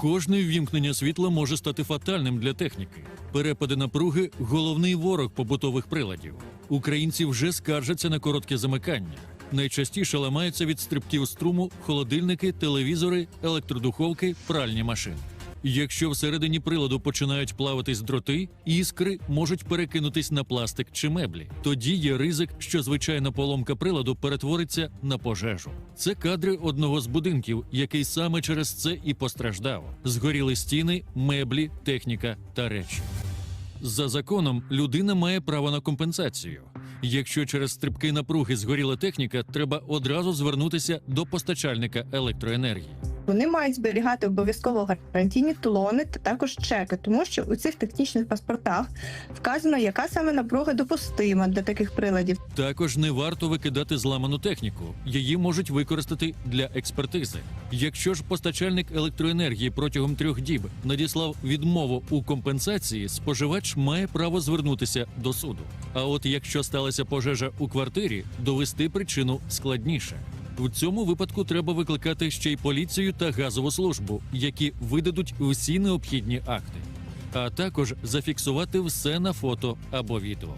Кожне ввімкнення світла може стати фатальним для техніки. Перепади напруги головний ворог побутових приладів. Українці вже скаржаться на коротке замикання. Найчастіше ламаються від стрибків струму холодильники, телевізори, електродуховки, пральні машини. Якщо всередині приладу починають плаватись дроти, іскри можуть перекинутись на пластик чи меблі. Тоді є ризик, що звичайна поломка приладу перетвориться на пожежу. Це кадри одного з будинків, який саме через це і постраждав. Згоріли стіни, меблі, техніка та речі. За законом людина має право на компенсацію. Якщо через стрибки напруги згоріла техніка, треба одразу звернутися до постачальника електроенергії. Вони мають зберігати обов'язково гарантійні талони та також чеки, тому що у цих технічних паспортах вказано, яка саме напруга допустима для таких приладів. Також не варто викидати зламану техніку. Її можуть використати для експертизи. Якщо ж постачальник електроенергії протягом трьох діб надіслав відмову у компенсації, споживач має право звернутися до суду. А от якщо сталася пожежа у квартирі, довести причину складніше. У цьому випадку треба викликати ще й поліцію та газову службу, які видадуть усі необхідні акти, а також зафіксувати все на фото або відео.